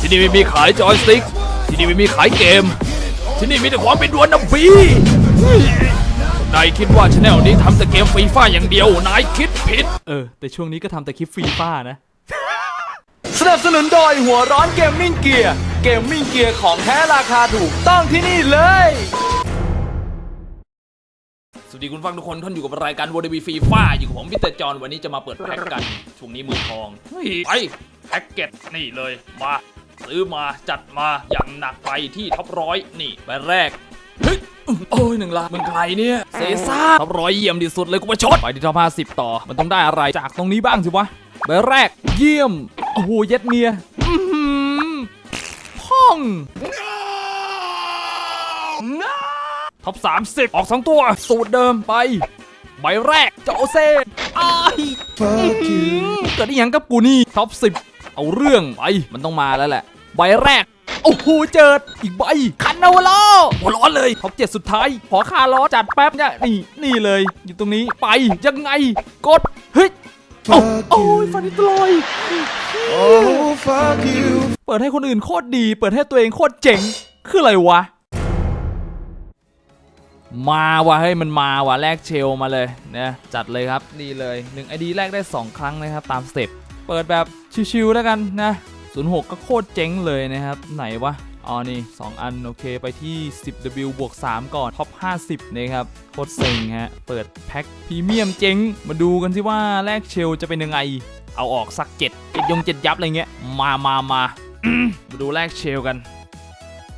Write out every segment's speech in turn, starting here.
ที่นี่ไม่มีขายจอยสติ๊ก ที่นี่ไม่มีขายเกม ที่นี่มีแต่ความเป็นดวนนับบีนายคิดว่าชแนลนี้ทำแต่เกมฟรีฟ้าอย่างเดียวนายคิดผิด เออ แต่ช่วงนี้ก็ทำแต่คลิปฟรีฟ้านะ สนับสนุนโดยหัวร้อนเกมมิ่งเกียร์เกมมิ่งเกียร์ของแท้ราคาถูกต้องที่นี่เลย สวัสดีคุณฟังทุกคนท่านอยู่กับรายการวอร์ดีฟีฟ้าอยู่กับผมพิเตอร์จอห์นวันนี้จะมาเปิดแพ็กกัน ช่วงนี้มือทอง เฮ้ย ไปแพ็กเกจนี่เลย มา ซื้อมาจัดมาอย่างหนักไปที่ท็อปร้อยนี่ใบแรกเฮ้ยโอ้ยหนึ่งล้านมึงใครเนี่ยเซซ่าท็อปร้อยเยี่ยมที่สุดเลยกูมาชดไปที่ท็อปห้าสิบต่อ มันต้องได้อะไรจากตรงนี้บ้างสิวะใบแรกเยี่ยมโอ้โหเย็ดเมียพ่องท็อป30ออก2ตัว สูตรเดิมไป ใบแรกเจ้าเซ่อ้ายอื้อหือเกิดอีหยังกับกูนี่ท็อป10 เอาเรื่องไปมันต้องมาแล้วแหละ ใบแรก โอ้โห เจิด อีกใบ คันนาวาโลหัวร้อนเลยท็อป7สุดท้าย ขอคาล้อจัดแป๊บเนี่ยนี่นี่เลย อยู่ตรงนี้ไปยังไง กด เฮ้ยโอ้ยฟันนิตลอยเปิดให้คนอื่นโคตรดี เปิดให้ตัวเองโคตรเจ๋ง คืออะไรวะ มาว่ะเฮ้ยมันมาว่ะแลกเชลมาเลยเนี่ยจัดเลยครับ นี่เลย1 ID แรกได้ 2 ครั้งนะครับ ตามสเต็ป เปิดแบบชิวๆแล้วกันนะ06 ก็โคตรเจ๋งเลยนะครับ ไหนวะอ๋อนี่ 2 อัน โอเคไปที่ 10W บวก 3 ก่อน ท็อป 50 นะครับ โคตรเซ็งฮะ เปิดแพ็คพรีเมียมเจ๋ง มาดูกันสิว่าแลกเชลจะเป็นยังไง เอาออกสักเจ็ดเจ็ดยงเจ็ดยับ อะไรเงี้ย มามามาอืมมาดูแลกเชลกัน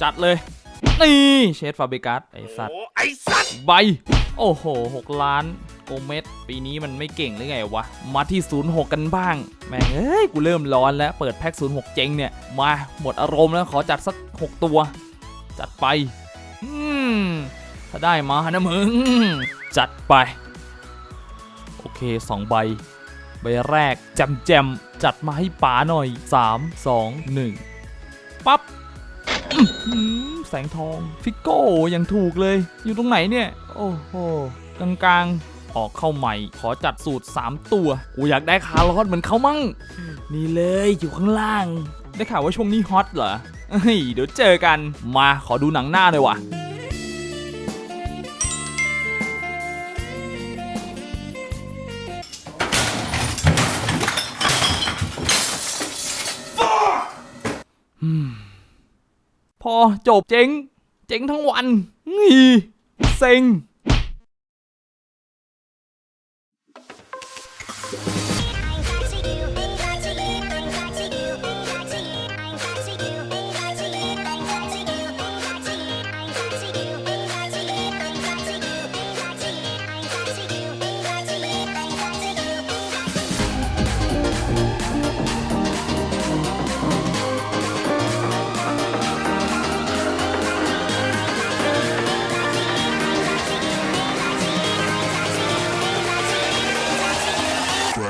จัดเลย นี่ เชดฟาเบกัสไอสัตว์ ไอ้สัตว์ ใบ โอ้โห 6 ล้าน โกเมสปีนี้มันไม่เก่งหรือไงวะ มาที่ 06 กันบ้าง แม่งเอ้ย กูเริ่มร้อนแล้ว เปิดแพ็ค06 เจ๊งเนี่ย มาหมดอารมณ์แล้วขอจัดสัก 6 ตัว จัดไป อืม ถ้าได้มานะมึง จัดไป โอเค 2 ใบ ใบแรกแจมแจมจัดมาให้ป๋าหน่อย 3 2 1 ปั๊บอื้อหือแสงทอง ฟิกโก้ยังถูกเลย อยู่ตรงไหนเนี่ย โอ้โหกลางๆ ออกเข้าใหม่ ขอจัดสูตร 3 ตัว กูอยากได้คาร์ลอสเหมือนเขามั่ง นี่เลยอยู่ข้างล่าง ได้ข่าวว่าช่วงนี้ฮอตเหรอเฮ้ยเดี๋ยวเจอกัน มาขอดูหนังหน้าหน่อยว่ะพอจบเจ๊ง เจ๊งทั้งวันงีเซ็ง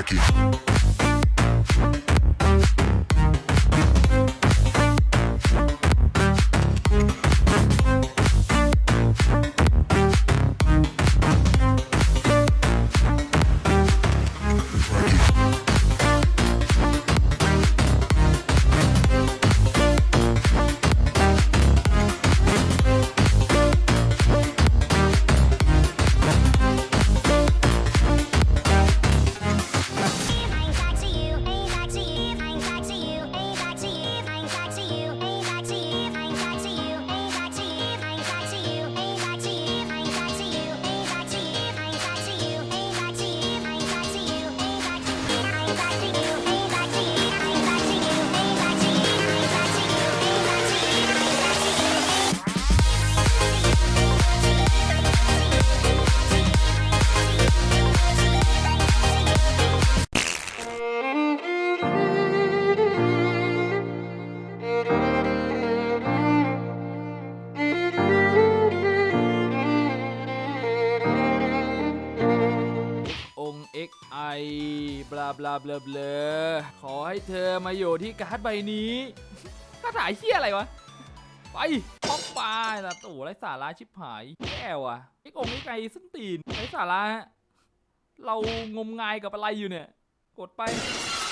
Jackie. XI บลาบลาบลาบลาขอให้เธอมาอยู่ที่การ์ดใบนี้คาถาเฮียอะไรวะ ไปป๊องปลาละตู่ไรสาระชิบหายแย่ว่ะไอ้กงไอ้ไก่ส้นตีนไรสาระฮะเรางมงายกับอะไรอยู่เนี่ย กดไป